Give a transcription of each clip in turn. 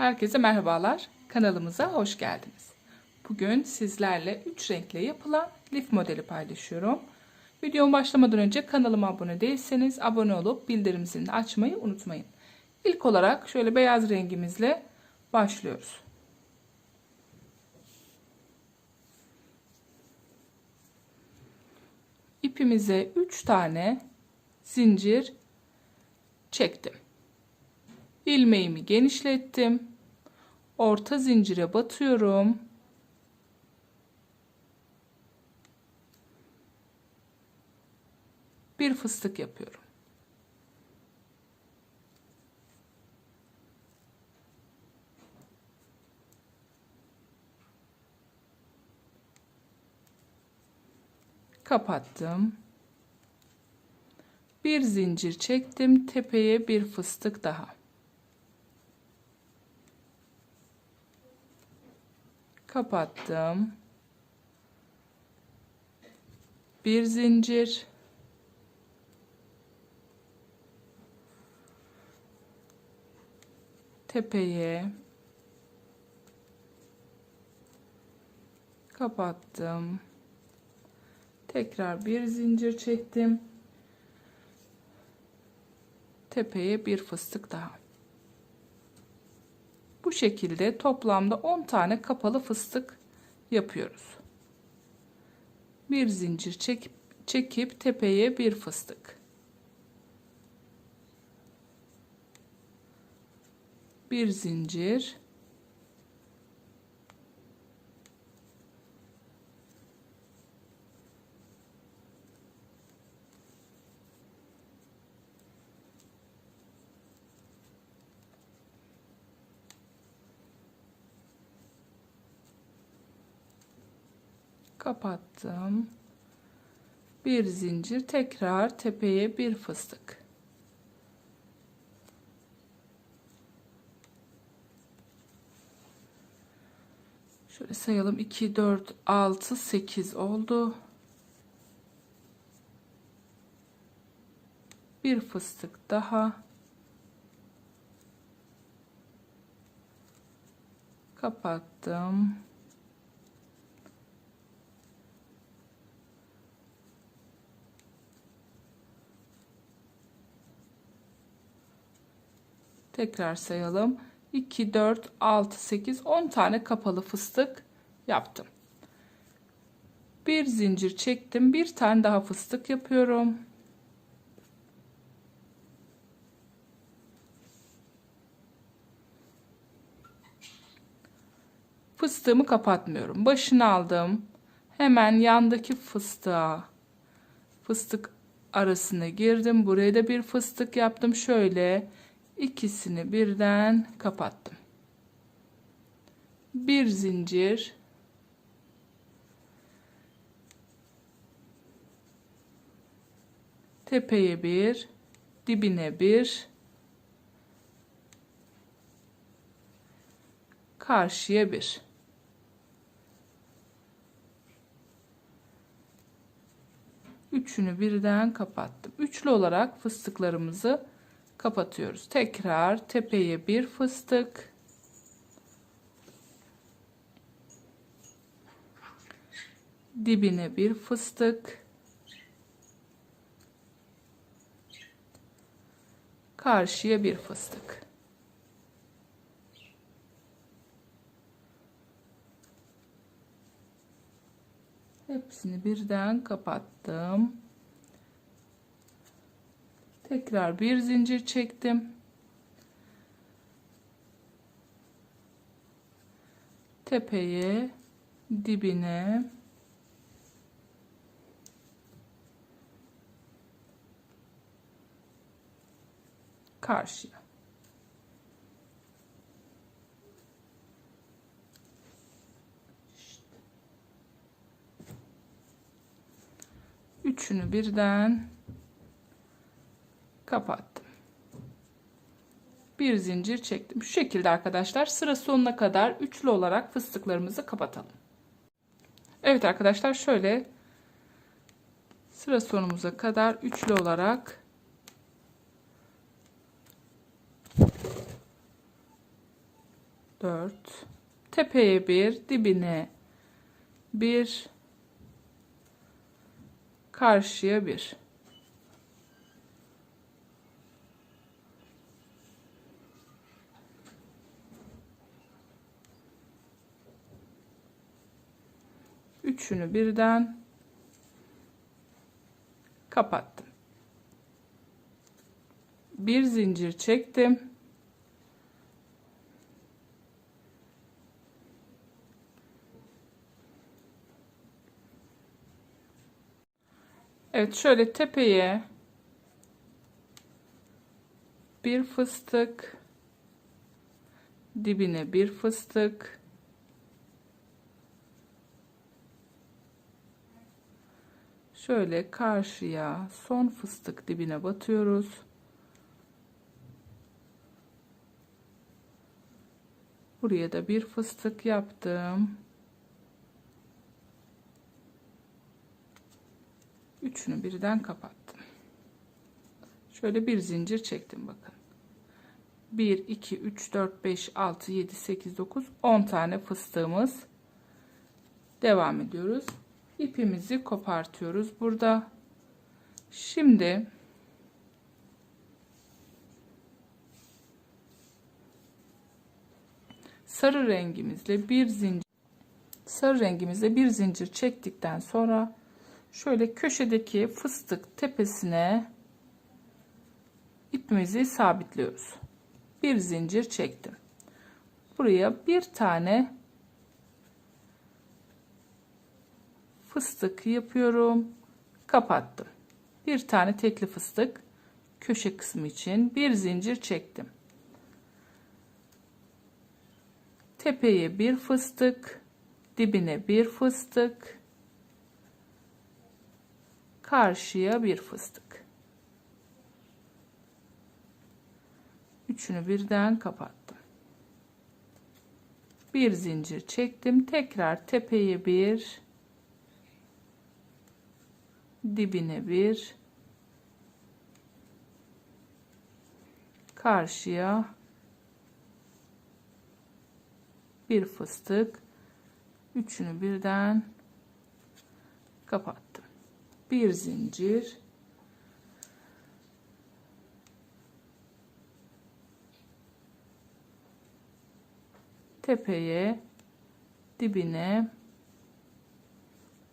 Herkese merhabalar. Kanalımıza hoş geldiniz. Bugün sizlerle 3 renkle yapılan lif modeli paylaşıyorum. Videom başlamadan önce kanalıma abone değilseniz abone olup bildirim zilini açmayı unutmayın. İlk olarak şöyle beyaz rengimizle başlıyoruz. İpimize 3 tane zincir çektim. ilmeğimi genişlettim. Orta zincire batıyorum. Bir fıstık yapıyorum. Kapattım. Bir zincir çektim. Tepeye bir fıstık daha. Kapattım. Bir zincir. Tepeye. Kapattım. Tekrar bir zincir çektim tepeye bir fıstık daha. Bu şekilde toplamda 10 tane kapalı fıstık yapıyoruz. Bir zincir çekip, çekip tepeye bir fıstık. Bir zincir kapattım. Bir zincir tekrar tepeye bir fıstık. Şöyle sayalım 2 4 6 8 oldu. Bir fıstık daha. Kapattım. Tekrar sayalım. 2, 4, 6, 8, 10 tane kapalı fıstık yaptım. Bir zincir çektim. Bir tane daha fıstık yapıyorum. Fıstığımı kapatmıyorum. Başını aldım. Hemen yandaki fıstığa fıstık arasına girdim. Buraya da bir fıstık yaptım. Şöyle ikisini birden kapattım. Bir zincir. Tepeye bir dibine bir. Karşıya bir. Üçünü birden kapattım. Üçlü olarak fıstıklarımızı kapatıyoruz. Tekrar tepeye bir fıstık. Dibine bir fıstık. Karşıya bir fıstık. Hepsini birden kapattım. Tekrar bir zincir çektim. Tepeye, dibine karşıya. Üçünü birden kapattım. Bir zincir çektim. Şu şekilde arkadaşlar sıra sonuna kadar üçlü olarak fıstıklarımızı kapatalım. Evet arkadaşlar şöyle sıra sonumuza kadar üçlü olarak 4 tepeye bir dibine bir karşıya bir üçünü birden kapattım. Bir zincir çektim. Evet şöyle tepeye bir fıstık dibine bir fıstık şöyle karşıya son fıstık dibine batıyoruz. Buraya da bir fıstık yaptım. Üçünü birden kapattım. Şöyle bir zincir çektim bakın. 1 2 3 4 5 6 7 8 9 10 tane fıstığımız. Devam ediyoruz ipimizi kopartıyoruz burada şimdi sarı rengimizle bir zincir sarı rengimizle bir zincir çektikten sonra şöyle köşedeki fıstık tepesine ipimizi sabitliyoruz. Bir zincir çektim. Buraya bir tane fıstık yapıyorum. Kapattım. Bir tane tekli fıstık köşe kısmı için bir zincir çektim. Tepeye bir fıstık, dibine bir fıstık, karşıya bir fıstık. Üçünü birden kapattım. Bir zincir çektim. Tekrar tepeye bir, dibine bir, karşıya bir fıstık. Üçünü birden kapattım bir zincir tepeye dibine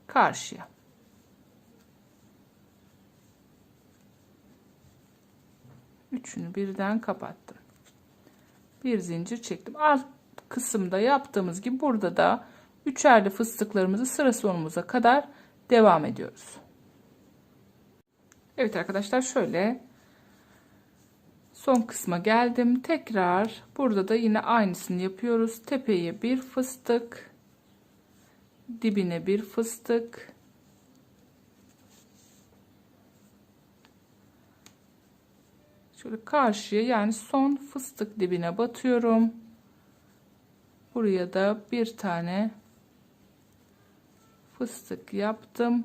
karşıya üçünü birden kapattım bir zincir çektim alt kısımda yaptığımız gibi burada da üçerli fıstıklarımızı sıra sonumuza kadar devam ediyoruz Evet arkadaşlar şöyle son kısma geldim. Tekrar burada da yine aynısını yapıyoruz. Tepeye bir fıstık, dibine bir fıstık. Şöyle karşıya yani son fıstık dibine batıyorum. Buraya da bir tane fıstık yaptım.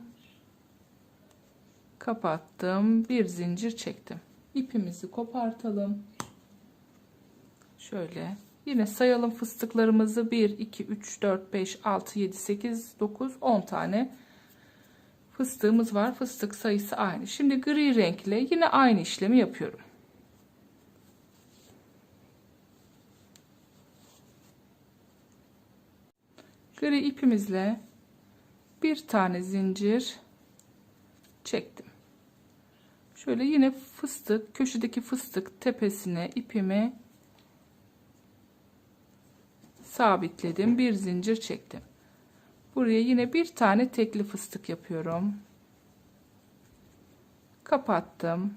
Kapattım bir zincir çektim. İpimizi kopartalım. Şöyle yine sayalım fıstıklarımızı. 1 2 3 4 5 6 7 8 9 10 tane fıstığımız var. Fıstık sayısı aynı. Şimdi gri renkle yine aynı işlemi yapıyorum gri ipimizle bir tane zincir çektim Şöyle yine fıstık, köşedeki fıstık tepesine ipimi sabitledim. Bir zincir çektim. Buraya yine bir tane tekli fıstık yapıyorum. Kapattım.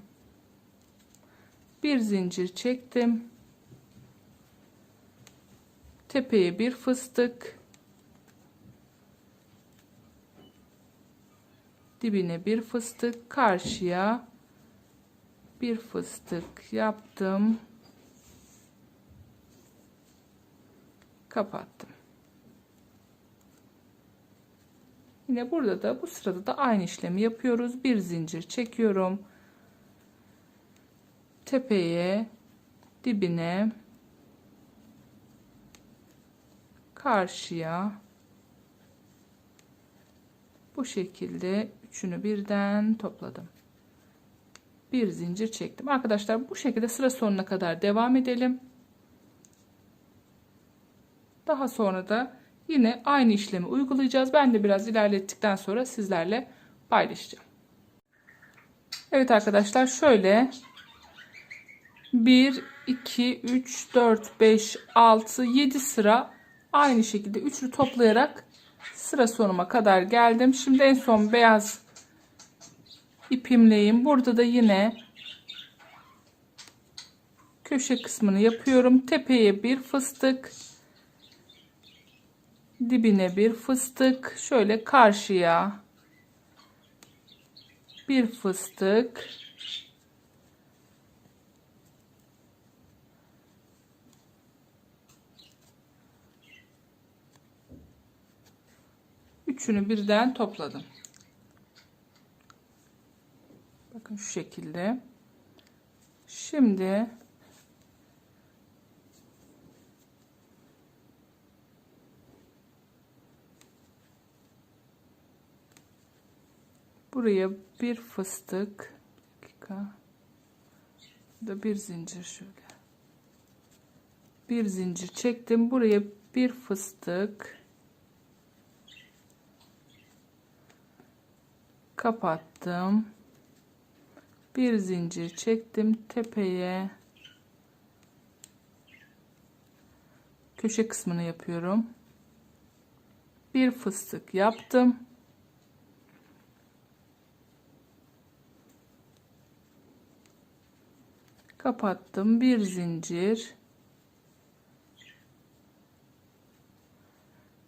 Bir zincir çektim. Tepeye bir fıstık. Dibine bir fıstık. Karşıya bir fıstık yaptım. Kapattım. Yine burada da bu sırada da aynı işlemi yapıyoruz. Bir zincir çekiyorum. Tepeye dibine karşıya. Bu şekilde üçünü birden topladım. Bir zincir çektim. Arkadaşlar bu şekilde sıra sonuna kadar devam edelim. Daha sonra da yine aynı işlemi uygulayacağız. Ben de biraz ilerlettikten sonra sizlerle paylaşacağım. Evet arkadaşlar şöyle 1 2 3 4 5 6 7 sıra aynı şekilde üçlü toplayarak sıra sonuma kadar geldim. Şimdi en son beyaz ipimleyim. Burada da yine köşe kısmını yapıyorum. Tepeye bir fıstık, dibine bir fıstık, şöyle karşıya bir fıstık. Üçünü birden topladım. Bakın şu şekilde. Şimdi buraya bir fıstık bir dakika. Da bir zincir şöyle. Bir zincir çektim. Buraya bir fıstık. Kapattım bir zincir çektim tepeye. Köşe kısmını yapıyorum. Bir fıstık yaptım. Kapattım bir zincir.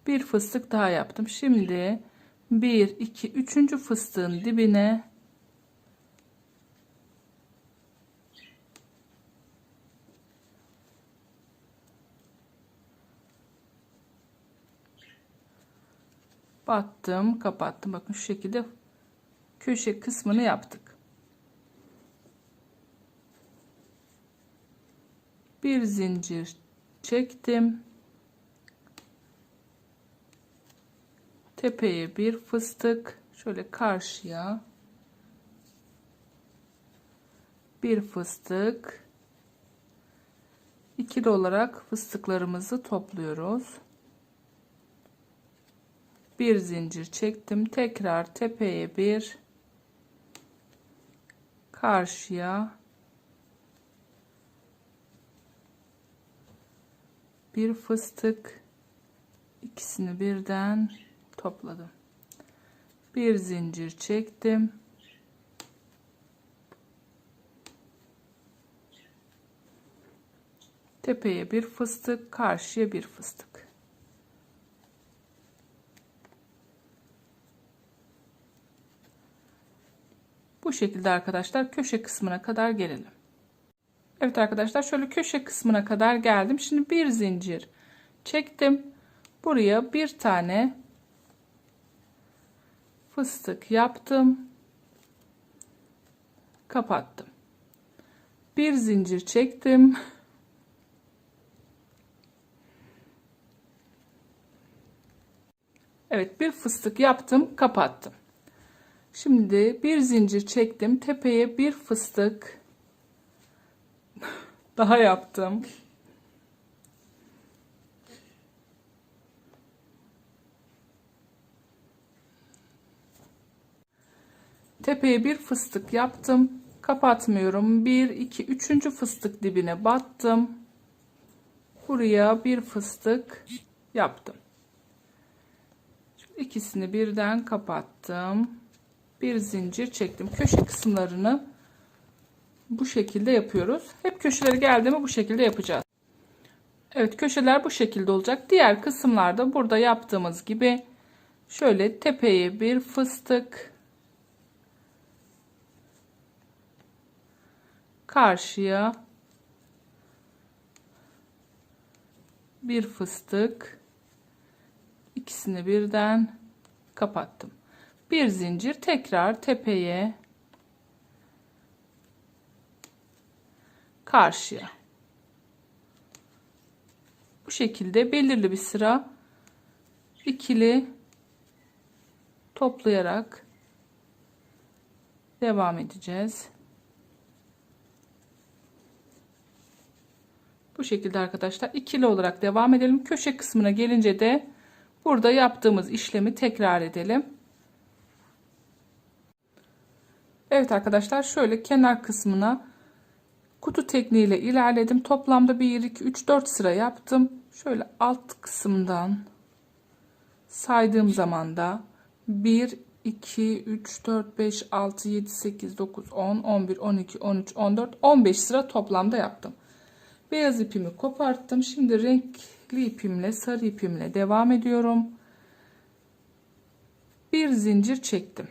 Bir fıstık daha yaptım. Şimdi 1 2 3. fıstığın dibine battım kapattım. Bakın şu şekilde köşe kısmını yaptık. Bir zincir çektim. Tepeye bir fıstık. Şöyle karşıya bir fıstık. İkili olarak fıstıklarımızı topluyoruz bir zincir çektim. Tekrar tepeye bir karşıya bir fıstık. İkisini birden topladım. Bir zincir çektim. Tepeye bir fıstık karşıya bir fıstık bu şekilde arkadaşlar köşe kısmına kadar gelelim Evet arkadaşlar şöyle köşe kısmına kadar geldim. Şimdi bir zincir çektim. Buraya bir tane fıstık yaptım. Kapattım. Bir zincir çektim. Evet bir fıstık yaptım kapattım. Şimdi bir zincir çektim. Tepeye bir fıstık daha yaptım. Tepeye bir fıstık yaptım. Kapatmıyorum. 1 2 3. fıstık dibine battım. Buraya bir fıstık yaptım. Şu ikisini birden kapattım. Bir zincir çektim. Köşe kısımlarını bu şekilde yapıyoruz. Hep köşeleri geldi mi bu şekilde yapacağız. Evet köşeler bu şekilde olacak. Diğer kısımlarda burada yaptığımız gibi şöyle tepeye bir fıstık karşıya bir fıstık ikisini birden kapattım. Bir zincir tekrar tepeye karşıya. Bu şekilde belirli bir sıra ikili toplayarak devam edeceğiz. Bu şekilde arkadaşlar ikili olarak devam edelim. Köşe kısmına gelince de burada yaptığımız işlemi tekrar edelim. Evet arkadaşlar şöyle kenar kısmına kutu tekniğiyle ilerledim. Toplamda 1 2 3 4 sıra yaptım. Şöyle alt kısımdan saydığım zaman da 1 2 3 4 5 6 7 8 9 10 11 12 13 14 15 sıra toplamda yaptım. Beyaz ipimi koparttım. Şimdi renkli ipimle sarı ipimle devam ediyorum. Bir zincir çektim.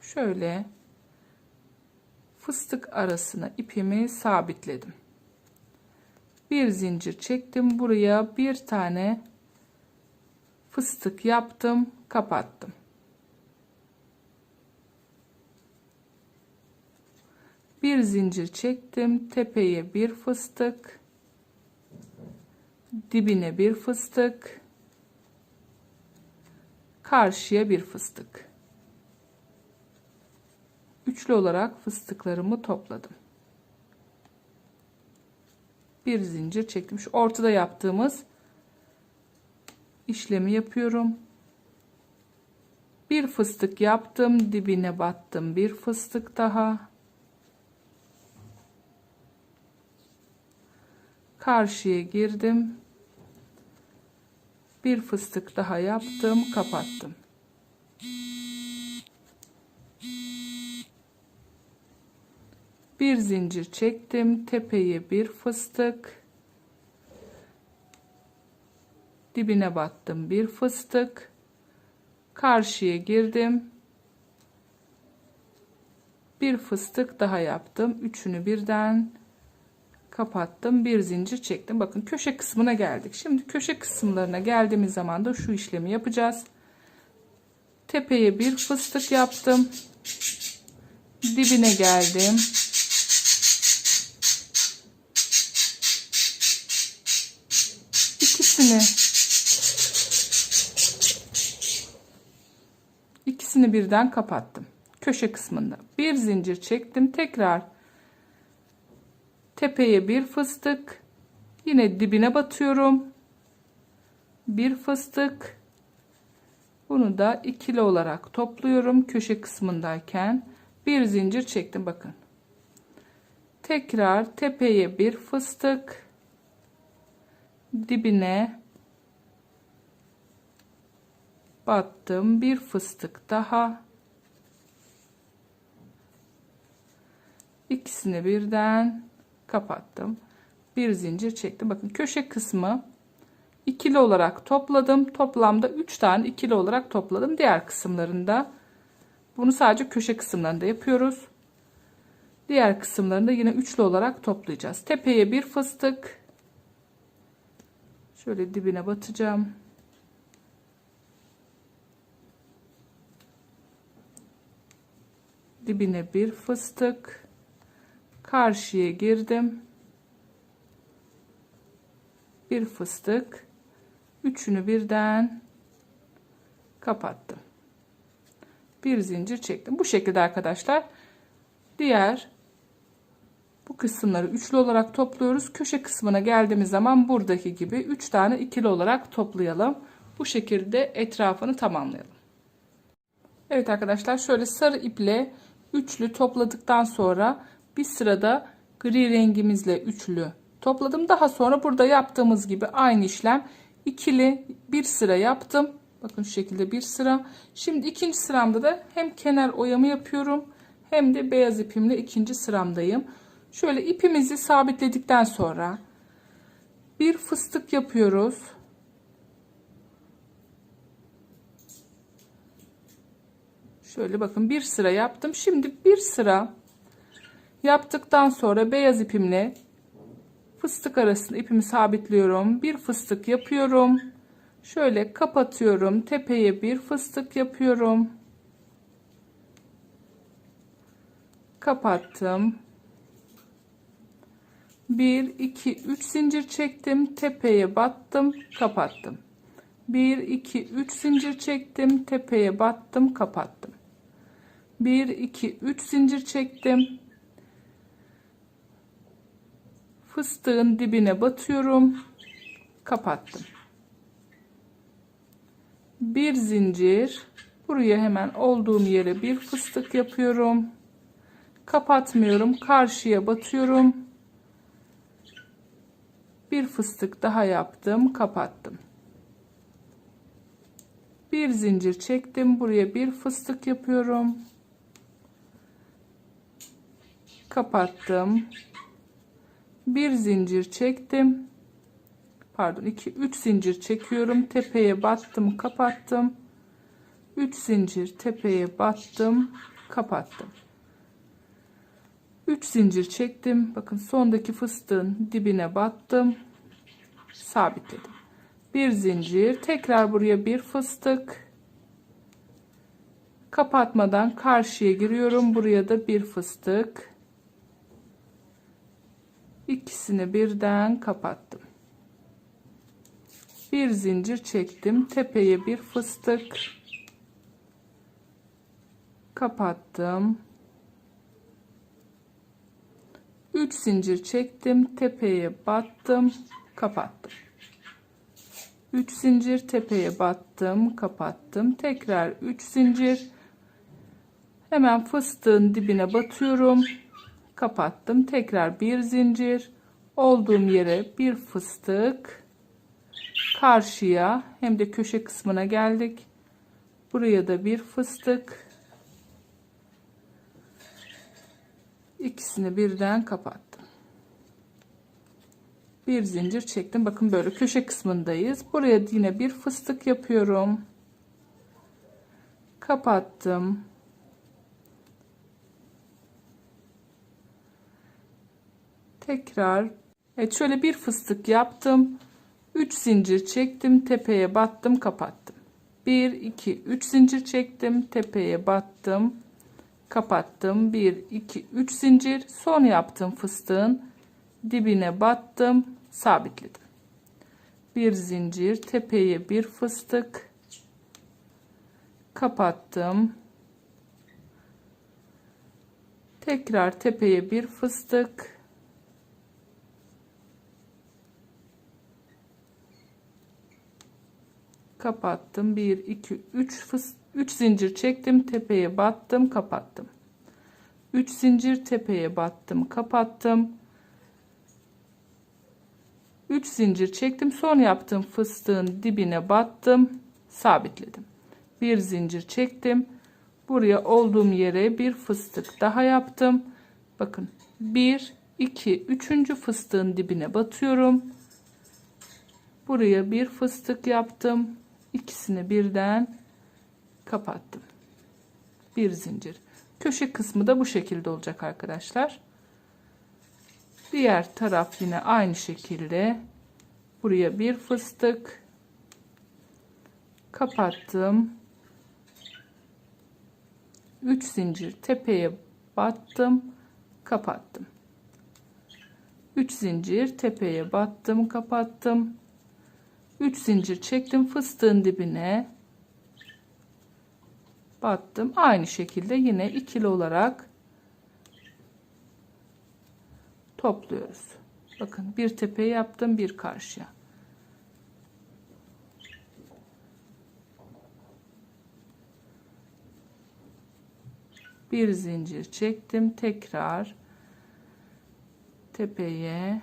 Şöyle fıstık arasına ipimi sabitledim. Bir zincir çektim. Buraya bir tane fıstık yaptım, kapattım. Bir zincir çektim. Tepeye bir fıstık. Dibine bir fıstık. Karşıya bir fıstık. Üçlü olarak fıstıklarımı topladım. Bir zincir çektim. Şu ortada yaptığımız işlemi yapıyorum. Bir fıstık yaptım, dibine battım. Bir fıstık daha. Karşıya girdim. Bir fıstık daha yaptım, kapattım. Bir zincir çektim, tepeye bir fıstık. Dibine battım, bir fıstık. Karşıya girdim. Bir fıstık daha yaptım. Üçünü birden kapattım bir zincir çektim bakın köşe kısmına geldik şimdi köşe kısımlarına geldiğimiz zaman da şu işlemi yapacağız tepeye bir fıstık yaptım dibine geldim ikisini ikisini birden kapattım. Köşe kısmında bir zincir çektim. Tekrar tepeye bir fıstık. Yine dibine batıyorum. Bir fıstık. Bunu da ikili olarak topluyorum köşe kısmındayken. Bir zincir çektim bakın. Tekrar tepeye bir fıstık dibine battım bir fıstık daha. İkisini birden kapattım. Bir zincir çektim. Bakın köşe kısmı ikili olarak topladım. Toplamda 3 tane ikili olarak topladım diğer kısımlarında. Bunu sadece köşe kısımlarında yapıyoruz. Diğer kısımlarında yine üçlü olarak toplayacağız. Tepeye bir fıstık şöyle dibine batacağım. Dibine bir fıstık. Karşıya girdim. Bir fıstık. Üçünü birden kapattım. Bir zincir çektim. Bu şekilde arkadaşlar. Diğer bu kısımları üçlü olarak topluyoruz köşe kısmına geldiğimiz zaman buradaki gibi üç tane ikili olarak toplayalım bu şekilde etrafını tamamlayalım Evet arkadaşlar şöyle sarı iple üçlü topladıktan sonra bir sırada gri rengimizle üçlü topladım. Daha sonra burada yaptığımız gibi aynı işlem ikili bir sıra yaptım. Bakın şu şekilde bir sıra. Şimdi ikinci sıramda da hem kenar oyamı yapıyorum hem de beyaz ipimle ikinci sıramdayım. Şöyle ipimizi sabitledikten sonra bir fıstık yapıyoruz. Şöyle bakın bir sıra yaptım. Şimdi bir sıra Yaptıktan sonra beyaz ipimle fıstık arasında ipimi sabitliyorum. Bir fıstık yapıyorum. Şöyle kapatıyorum. Tepeye bir fıstık yapıyorum. Kapattım. 1 2 3 zincir çektim. Tepeye battım, kapattım. 1 2 3 zincir çektim tepeye battım kapattım 1 2 3 zincir çektim fıstığın dibine batıyorum kapattım bir zincir buraya hemen olduğum yere bir fıstık yapıyorum kapatmıyorum karşıya batıyorum bir fıstık daha yaptım kapattım. Bir zincir çektim buraya bir fıstık yapıyorum. Kapattım. Bir zincir çektim. Pardon 2 3 zincir çekiyorum. Tepeye battım kapattım. 3 zincir tepeye battım kapattım 3 zincir çektim. Bakın sondaki fıstığın dibine battım. Sabitledim. Bir zincir tekrar buraya bir fıstık. Kapatmadan karşıya giriyorum. Buraya da bir fıstık. İkisini birden kapattım. Bir zincir çektim. Tepeye bir fıstık. Kapattım 3 zincir çektim tepeye battım kapattım. 3 zincir tepeye battım kapattım. Tekrar 3 zincir. Hemen fıstığın dibine batıyorum kapattım. Tekrar bir zincir. Olduğum yere bir fıstık. Karşıya hem de köşe kısmına geldik. Buraya da bir fıstık ikisini birden kapattım. Bir zincir çektim. Bakın böyle köşe kısmındayız. Buraya yine bir fıstık yapıyorum. Kapattım. Tekrar evet şöyle bir fıstık yaptım. 3 zincir çektim tepeye battım kapattım. 1 2 3 zincir çektim tepeye battım kapattım. 1 2 3 zincir. Son yaptığım fıstığın dibine battım. Sabitledim. Bir zincir tepeye bir fıstık. Kapattım. Tekrar tepeye bir fıstık. Kapattım. 1 2 3 fıs 3 zincir çektim tepeye battım kapattım. 3 zincir tepeye battım kapattım. 3 zincir çektim son yaptığım fıstığın dibine battım sabitledim. Bir zincir çektim buraya olduğum yere bir fıstık daha yaptım. Bakın 1 2 3. fıstığın dibine batıyorum. Buraya bir fıstık yaptım ikisini birden kapattım. Bir zincir. Köşe kısmı da bu şekilde olacak arkadaşlar. Diğer taraf yine aynı şekilde. Buraya bir fıstık. Kapattım. 3 zincir tepeye battım. Kapattım. 3 zincir tepeye battım kapattım. 3 zincir çektim fıstığın dibine battım. Aynı şekilde yine ikili olarak topluyoruz. Bakın bir tepe yaptım bir karşıya. Bir zincir çektim tekrar tepeye.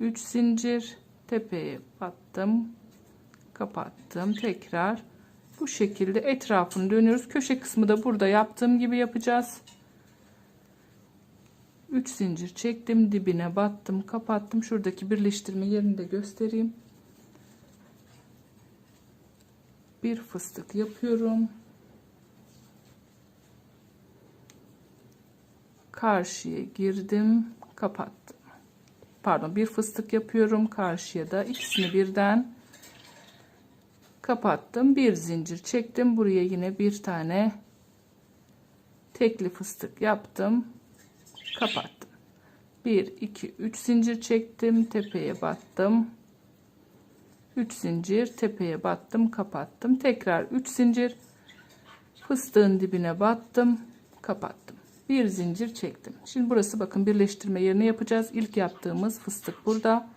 3 zincir tepeye battım kapattım. Tekrar bu şekilde etrafını dönüyoruz. Köşe kısmı da burada yaptığım gibi yapacağız. 3 zincir çektim. Dibine battım. Kapattım. Şuradaki birleştirme yerini de göstereyim. Bir fıstık yapıyorum. Karşıya girdim. Kapattım. Pardon bir fıstık yapıyorum. Karşıya da ikisini birden kapattım bir zincir çektim. Buraya yine bir tane tekli fıstık yaptım. Kapattım. 1 2 3 zincir çektim tepeye battım. 3 zincir tepeye battım kapattım. Tekrar 3 zincir fıstığın dibine battım kapattım. Bir zincir çektim. Şimdi burası bakın birleştirme yerini yapacağız. İlk yaptığımız fıstık burada.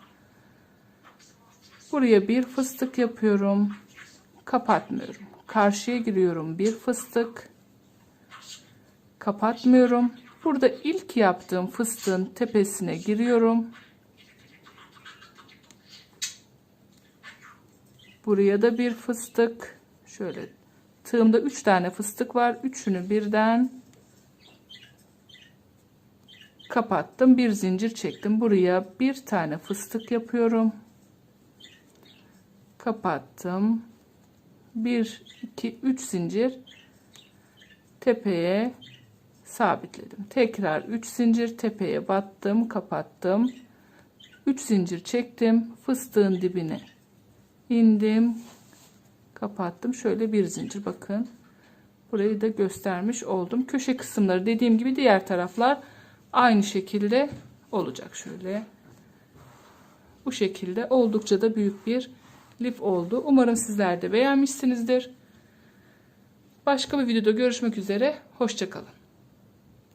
Buraya bir fıstık yapıyorum kapatmıyorum. Karşıya giriyorum. Bir fıstık. Kapatmıyorum. Burada ilk yaptığım fıstığın tepesine giriyorum. Buraya da bir fıstık. Şöyle. Tığımda 3 tane fıstık var. Üçünü birden kapattım. Bir zincir çektim. Buraya bir tane fıstık yapıyorum. Kapattım 1 2 3 zincir tepeye sabitledim. Tekrar 3 zincir tepeye battım kapattım. 3 zincir çektim fıstığın dibine indim kapattım. Şöyle bir zincir bakın. Burayı da göstermiş oldum. Köşe kısımları dediğim gibi diğer taraflar aynı şekilde olacak. Şöyle bu şekilde oldukça da büyük bir lif oldu. Umarım sizler de beğenmişsinizdir. Başka bir videoda görüşmek üzere. Hoşçakalın